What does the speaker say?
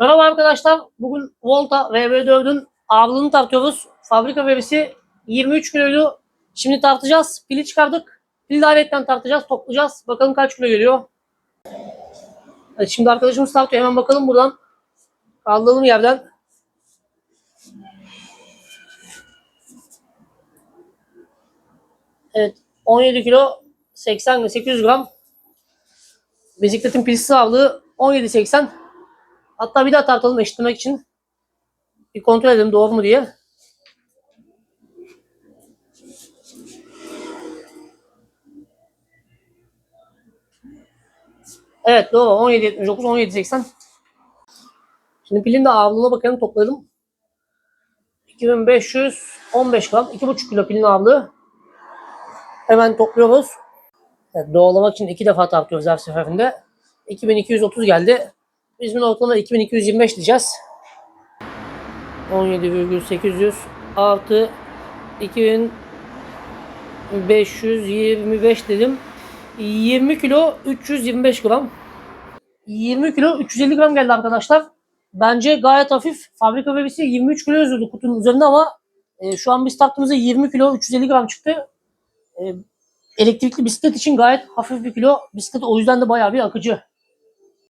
Merhaba arkadaşlar. Bugün Volta VV4'ün ağırlığını tartıyoruz. Fabrika verisi 23 kiloydu. Şimdi tartacağız. Pili çıkardık. Pili ayrıca tartacağız. Toplayacağız. Bakalım kaç kilo geliyor. Evet, şimdi arkadaşımız tartıyor. Hemen bakalım buradan. Kaldığım yerden. Evet. 17 kilo 80 ve 800 gram. Bisikletin pilsiz ağırlığı 17.80. Hatta bir daha tartalım eşitlemek için. Bir kontrol edelim doğru mu diye. Evet doğru 17.79 17.80. Şimdi pilin de ağırlığına bakalım topladım. 2515 gram 2,5 kilo pilin ağırlığı. Hemen topluyoruz. Evet, doğrulamak için iki defa tartıyoruz her seferinde. 2230 geldi. Bunu ortalama 2225 diyeceğiz. 17,800 artı 2525 dedim. 20 kilo 325 gram. 20 kilo 350 gram geldi arkadaşlar. Bence gayet hafif. Fabrika verisi 23 kilo yazıyordu kutunun üzerinde ama e, şu an biz tarttığımızda 20 kilo 350 gram çıktı. E, elektrikli bisiklet için gayet hafif bir kilo bisiklet o yüzden de bayağı bir akıcı.